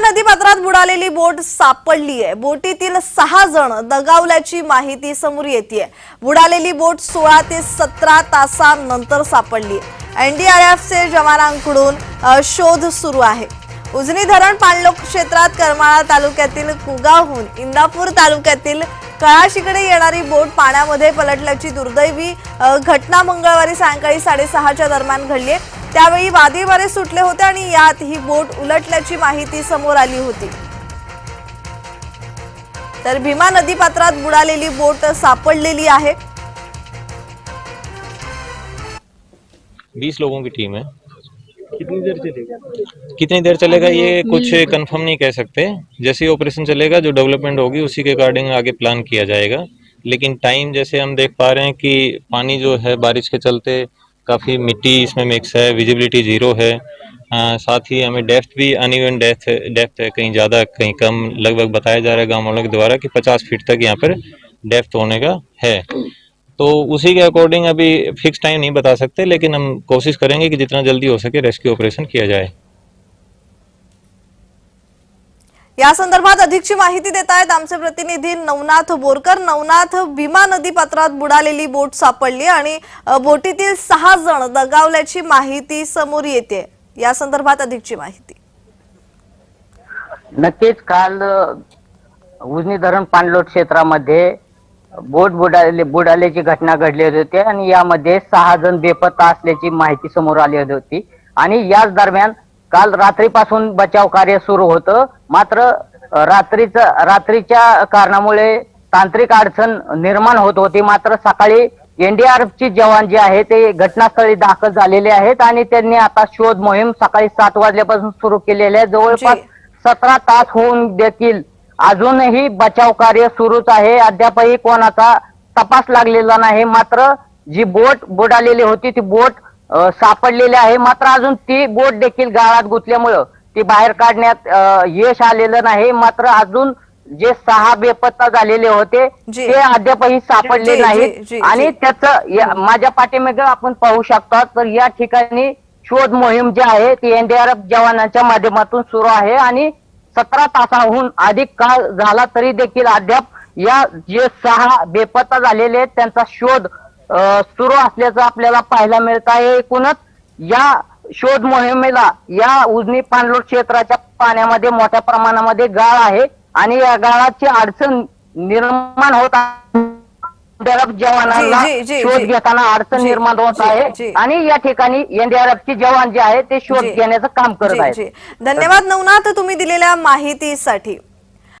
नदीपात्रात बुडालेली बोट सापडली आहे बोटीतील सहा जण दगावल्याची माहिती समोर येते बुडालेली बोट सोळा ते सतरा तासांनंतर सापडली. एनडीआरएफचे जवानांकडून शोध सुरू आहे. उजनी धरण पाणलोक क्षेत्रात करमाळा तालुक्यातील कुगावहून इंदापूर तालुक्यातील कळाशीकडे येणारी बोट पाण्यामध्ये पलटल्याची दुर्दैवी घटना मंगळवारी सायंकाळी साडेसहाच्या दरम्यान घडली आहे त्यावेळी वादळी वारे सुटले होते आणि यात ही बोट उलटल्याची माहिती समोर आली होती. तर भीमा नदीपात्रात बुडालेली बोट सापडलेली आहे. बीस लोगों की टीम है। कितनी देर चलेगा? कितनी देर चलेगा ये कुछ कंफर्म नहीं कह सकते। जैसे ही ऑपरेशन चलेगा जो डेवलपमेंट होगी उसी के अकॉर्डिंग आगे प्लान किया जाएगा। लेकिन टाइम जैसे हम देख पा रहे हैं कि पानी जो है बारिश के चलते काफ़ी मिट्टी इसमें मिक्स है विजिबिलिटी ज़ीरो है। आ, साथ ही हमें डेप्थ भी अनइवन डेप्थ डेप्थ है कहीं ज़्यादा कहीं कम लगभग बताया जा रहा है गाँव वालों के द्वारा कि पचास फीट तक यहाँ पर डेप्थ होने का है। तो उसी के अकॉर्डिंग अभी फिक्स टाइम नहीं बता सकते लेकिन हम कोशिश करेंगे कि जितना जल्दी हो सके रेस्क्यू ऑपरेशन किया जाए। या संदर्भात अधिकची माहिती देत आहेत आमचे प्रतिनिधी नवनाथ बोरकर. नवनाथ भीमा नदी पात्रात बुडालेली बोट सापडली आणि बोटीतील सहा जण दगावल्याची माहिती समोर येते. या संदर्भात अधिकची माहिती. नक्कीच काल उजनी धरण पाणलोट क्षेत्रामध्ये बोट बुडाले बुडाल्याची घटना घडली होती आणि यामध्ये सहा जण बेपत्ता असल्याची माहिती समोर आली होती. आणि याच दरम्यान काल रात्रीपासून बचाव कार्य सुरू होतं. मात्र रात्रीचं रात्रीच्या कारणामुळे तांत्रिक अडचण निर्माण होत होती. मात्र सकाळी एनडीआरएफची जवान जे आहे ते घटनास्थळी दाखल झालेले आहेत आणि त्यांनी आता शोध मोहीम सकाळी सात वाजल्यापासून सुरू केलेली आहे. जवळपास. सतरा तास होऊन देखील अजूनही बचाव कार्य सुरूच आहे. अद्यापही कोणाचा तपास लागलेला नाही. मात्र जी बोट बुडालेली होती ती बोट सापडलेली आहे मात्र अजून ती बोट देखील गाळात गुंतल्यामुळं ती बाहेर काढण्यात यश आलेलं नाही मात्र अजून जे सहा बेपत्ता झालेले होते. ते अद्यापही सापडले नाहीत. आणि त्याच माझ्या पाठीमागे आपण पाहू शकता तर या ठिकाणी शोध मोहीम जी आहे ती एनडीआरएफ जवानांच्या माध्यमातून सुरू आहे आणि सतरा तासाहून अधिक काळ झाला तरी देखील अद्याप या जे सहा बेपत्ता झालेले आहेत त्यांचा शोध सुरू असल्याचं आपल्याला पाहायला मिळत आहे एकूणच या शोध मोहिमेला या उजनी पाणलोट क्षेत्राच्या पाण्यामध्ये मोठ्या प्रमाणामध्ये गाळ आहे आणि या गाळाची अडचण निर्माण होत आहे एनडीआरएफ जवानांना शोध. घेताना अडचण निर्माण होत आहे. आणि या ठिकाणी एनडीआरएफचे जवान जे आहेत ते शोध. घेण्याचं काम करत आहेत जी. धन्यवाद नवनाथ तुम्ही दिलेल्या माहितीसाठी